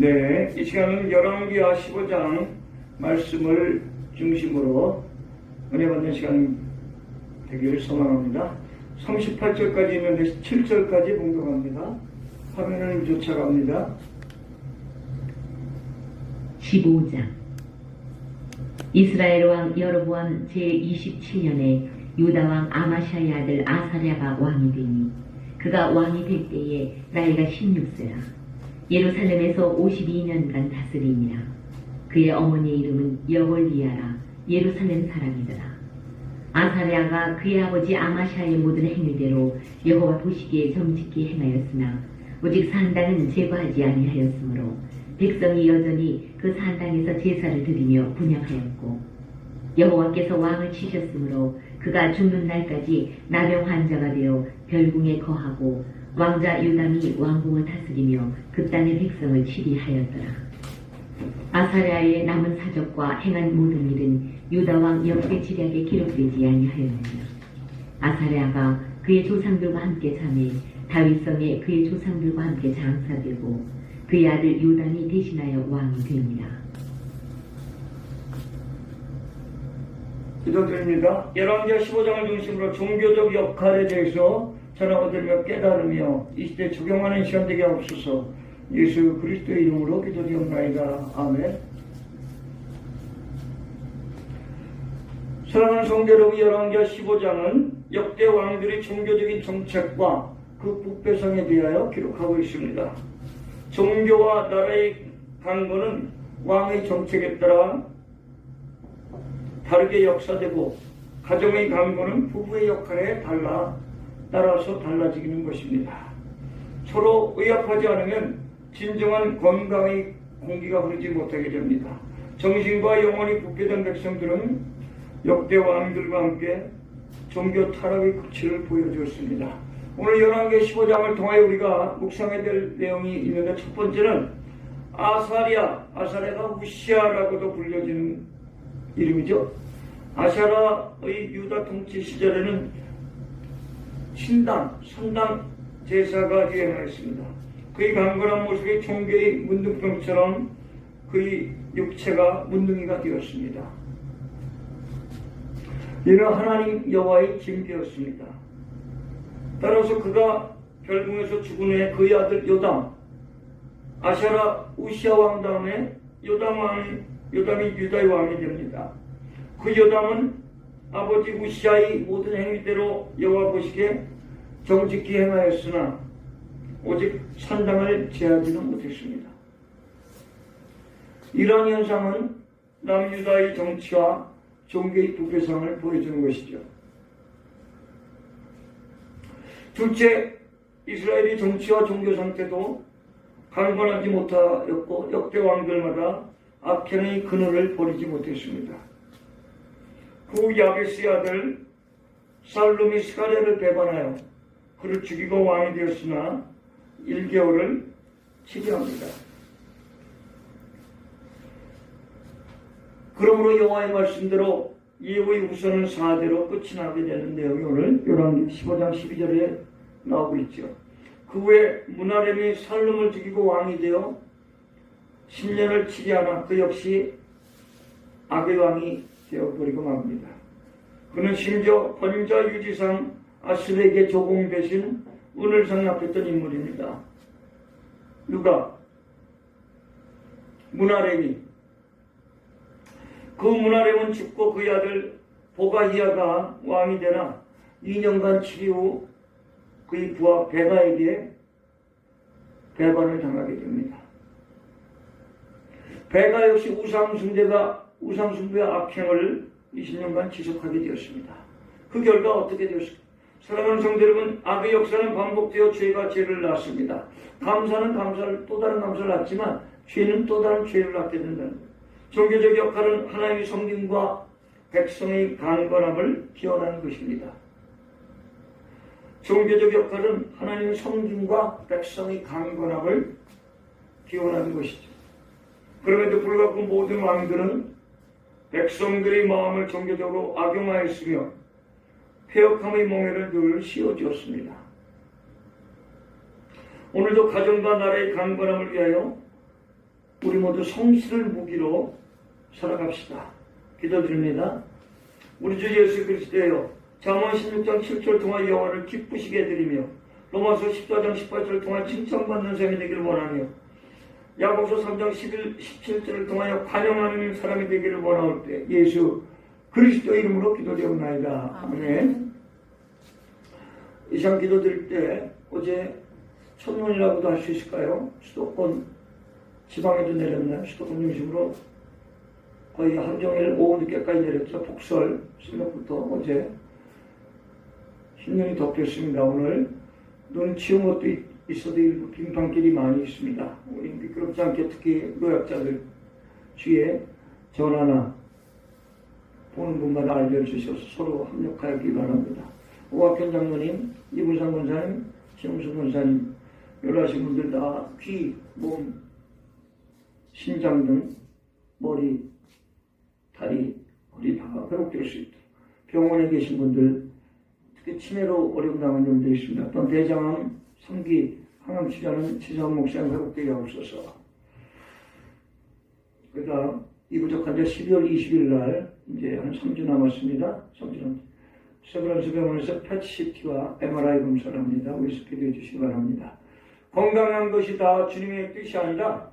네, 이 시간은 열왕기하 15장 말씀을 중심으로 은혜 받는 시간 되기를 소망합니다. 38절까지 있는데 7절까지 공독합니다. 화면을 쫓아갑니다. 15장 이스라엘 왕 여로보암 제27년에 유다 왕 아마샤의 아들 아사랴가 왕이 되니 그가 왕이 될 때에 나이가 16세라 예루살렘에서 52년간 다스리니라. 그의 어머니의 이름은 여월리아라. 예루살렘 사람이더라. 아사랴가 그의 아버지 아마샤의 모든 행위대로 여호와 보시기에 정직히 행하였으나 오직 산당은 제거하지 아니하였으므로 백성이 여전히 그 산당에서 제사를 드리며 분양하였고 여호와께서 왕을 치셨으므로 그가 죽는 날까지 나병 환자가 되어 별궁에 거하고 왕자 유담이 왕궁을 다스리며 그 땅의 백성을 치리하였더라. 아사랴의 남은 사적과 행한 모든 일은 유다 왕 역대 지략에 기록되지 아니하였느냐. 아사랴가 그의 조상들과 함께 잠에 다윗성에 그의 조상들과 함께 장사되고 그의 아들 요담이 대신하여 왕이 됩니다. 기도드립니다. 열왕기하 15장을 중심으로 종교적 역할에 대해서 전하고들며 깨달으며 이 시대에 적용하는 시간 되게 하옵소서 예수 그리스도의 이름으로 기도드리옵나이다. 아멘 사랑하는 성도 여러분 열왕기하 15장은 역대 왕들의 종교적인 정책과 그 북배성에 대하여 기록하고 있습니다. 종교와 나라의 강건은 왕의 정책에 따라 다르게 역사되고 가정의 강건은 부부의 역할에 달라 따라서 달라지는 것입니다. 서로 의합하지 않으면 진정한 건강의 공기가 흐르지 못하게 됩니다. 정신과 영혼이 붓게된 백성들은 역대 왕들과 함께 종교 타락의 극치를 보여주었습니다. 오늘 열왕기 15장을 통하여 우리가 묵상해야 될 내용이 있는데 첫 번째는 아사리아, 아사리아가 우시아라고도 불려지는 이름이죠. 아샤라의 유다 통치 시절에는 신당, 선당 제사가 유행하였습니다. 그의 강건한 모습이 종교의 문둥병처럼 그의 육체가 문둥이가 되었습니다. 이는 하나님 여호와의 징계였습니다. 따라서 그가 별궁에서 죽은 후에 그의 아들 요담, 아샤라 우시아 왕 다음에 요담 왕, 요담이 유다의 왕이 됩니다. 그 요담은 아버지 우시아의 모든 행위대로 여호와 보시기에 정직히 행하였으나 오직 산당을 제하지는 못했습니다. 이러한 현상은 남유다의 정치와 종교의 부패성을 보여주는 것이죠. 둘째, 이스라엘의 정치와 종교 상태도 강건하지 못하였고 역대 왕들마다 악행의 근원을 버리지 못했습니다. 그 야베스의 아들 살룸이 스가랴를 배반하여 그를 죽이고 왕이 되었으나 1개월을 치료합니다. 그러므로 여호와의 말씀대로 예후의 후손은 4대로 끝이 나게 되는 내용이 오늘 열왕기 15장 12절에 나오고 있죠. 그 후에 문하렘이 살룸을 죽이고 왕이 되어 10년을 치리하나 그 역시 악의 왕이 되어버리고 맙니다. 그는 심지어 번자 유지상 아스렉의 조공 대신 은을 상납했던 인물입니다. 누가? 문하렘이. 그 문하렘은 죽고 그의 아들 보가히아가 왕이 되나 2년간 치리 후 그의 부하 베가에게 배반을 당하게 됩니다. 베가 역시 우상 숭배가 우상숭배의 악행을 20년간 지속하게 되었습니다. 그 결과 어떻게 되었습니까? 사랑하는 성도 여러분, 악의 역사는 반복되어 죄가 죄를 낳습니다. 감사는 감사를 또 다른 감사를 낳지만 죄는 또 다른 죄를 낳게 된다는 거예요. 종교적 역할은 하나님의 성김과 백성의 강건함을 기원하는 것입니다. 종교적 역할은 하나님의 성김과 백성의 강건함을 기원하는 것이죠. 그럼에도 불구하고 모든 왕들은 백성들의 마음을 종교적으로 악용하였으며 폐역함의 몽해를 늘 씌워주었습니다. 오늘도 가정과 나라의 강건함을 위하여 우리 모두 성실을 무기로 살아갑시다. 기도드립니다. 우리 주 예수 그리스도여 잠언 16장 7절 통한 여호와를 기쁘시게 해드리며 로마서 14장 18절 통한 칭찬받는 삶이 되기를 원하며 야고보서 3장 11, 17절을 통하여 관용하는 사람이 되기를 원하올 때 예수 그리스도 이름으로 기도되옵나이다. 아멘. 이 시간 기도 드릴 때 어제 첫눈이라고도 할 수 있을까요? 수도권 지방에도 내렸나요? 수도권 중심으로 거의 하루 종일 오후 늦게까지 내렸죠. 폭설 새벽부터 어제 흰눈이 덮였습니다. 오늘 눈 치운 것도 있- 있어도 일부 빙판길이 많이 있습니다. 우리 미끄럽지 않게 특히 노약자들 주위에 전화나 보는 분마다 알려주셔서 서로 협력하기 바랍니다. 오학현 장로님, 이문상 권사님, 최영수 권사님, 여러 하신 분들 다 귀, 몸, 신장 등 머리, 다리, 허리 다 회복될 수 있도록 병원에 계신 분들 특히 치매로 어려움 당한 분들 있습니다. 또한 대장암, 성기, 항암 치료하는 지성 목사님 회복되게 하옵소서. 그 다음 이 부족한 데 12월 20일 날 이제 한 3주 남았습니다. 3주 남 세브란스 병원에서 PET-CT와 MRI 검사를 합니다. 우리 스피드해 주시기 바랍니다. 건강한 것이 다 주님의 뜻이 아니라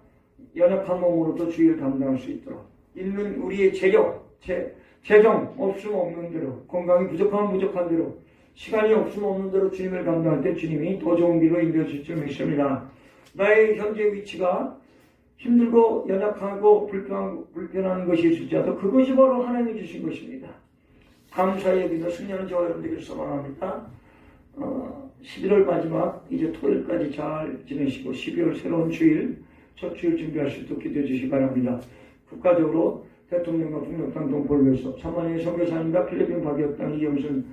연약한 몸으로도 주의를 감당할 수 있도록 있는 우리의 재력, 재, 재정 없음 없는 대로 건강이 부족하면 부족한 대로 시간이 없음 없는 대로 주님을 감당할 때 주님이 더 좋은 길로 인도해 주실 줄 믿습니다. 나의 현재 위치가 힘들고 연약하고 불편한, 불편한 것이 있을지라도 그것이 바로 하나님이 주신 것입니다. 감사의 기도 승리하는 저와 여러분들에게 소망합니다. 어, 11월 마지막 이제 토요일까지 잘 지내시고 12월 새로운 주일 첫 주일 준비할 수 있도록 기도해 주시기 바랍니다. 국가적으로 대통령과 북녘당 동포를 위해서 차만희 선교사님과 필리핀 박역당 이영순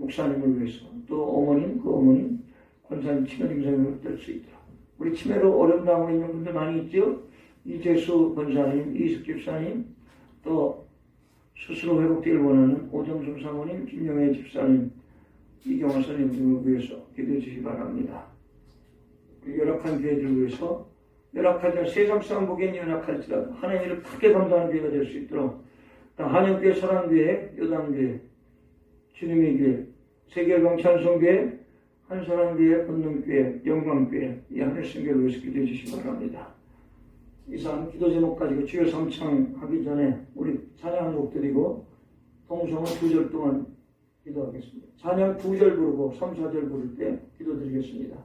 목사님을 위해서 또 어머님 그 어머님 권사님 치매 증상이 회복될 수 있도록 우리 치매로 어려움 당하고 있는 분들 많이 있죠? 이재수 권사님, 이숙 집사님 또 스스로 회복되길 원하는 오정순 사모님, 김영애 집사님 이경화 선생님 등을 위해서 기도해 주시기 바랍니다. 열악한 교회들을 위해서 열악하지 세상 사람 보기엔 연약할지라도 하나님의 일을 크게 감당하는 교회가 될 수 있도록 또 한영교회, 서랑교회, 요단교회, 주님의 교회, 세계경 찬송교회, 한사랑교회, 본능교회, 영광교회 이 하늘성교를 위해서 기도해 주시기 바랍니다. 이상 기도 제목 가지고 주여 삼창 하기 전에 우리 찬양 한 곡 드리고 동성은 두 절 동안 기도하겠습니다. 찬양 두 절 부르고 삼, 사절 부를 때 기도 드리겠습니다.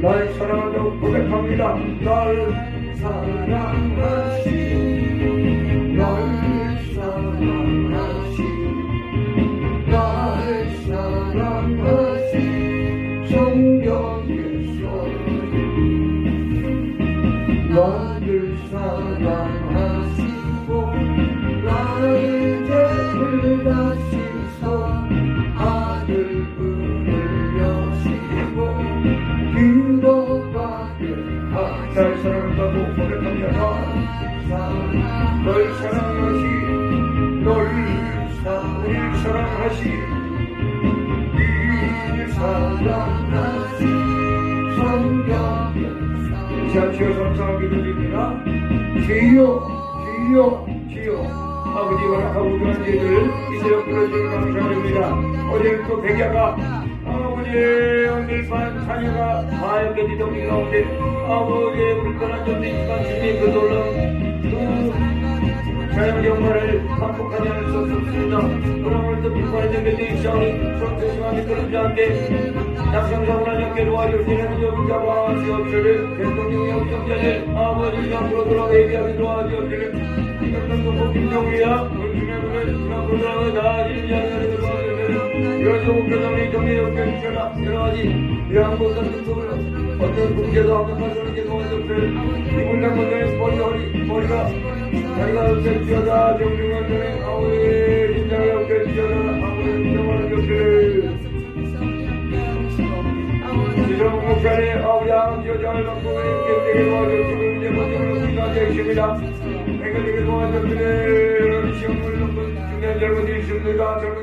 날 사랑한다고 고백합니다. 날 사랑하시 나를 사랑하시고 나의 죄를 고백합니다 널 사랑하시 널 사랑을 사랑하시 이 사랑하시 성경의 자, 주여 감사하게 드립니다. 주여, 주여, 주여. 아버지 허락하고 그런 죄를 이제로 불러주니 감사드립니다. 어제 또 백야가 아버지 오늘 반 자녀가 하얗게 뒤덮인 가운데 아버지의 불편한 있지만 주님의 그 놀라운 그 자연 영화를 반복하지 않을 수 없습니다. 불편한 점도 있사오니 손 조심하게 끊지 않게 적게로 와리오 지내는 여기자와 시험들을 대통령의 없정자를 아버지 앞으로 돌아 얘기하게 도와주옵기를 이것도 복김정이야 울주면 그를 앞으로 돌아가 다 인자를 도와주옵기 를 여러 목표장의 정의 역경이처럼 여러 가지 이러한 모든 뜻을 어떤 국제도 합력한 소리게 도와주옵기를 이분과 모든 머리 허리 자리가 없겠지어다 정중한 자는 아우의 진장이 없겠지어다 아우의 진정한 곁에 지정 목사님 아우리 아버지 여장을 갖고 객되게 도와주시고 이제 먼저 우리가 되십니다 객되게 도와주시네 시험을 넘는 중요한 젊은이 있습니다 젊은이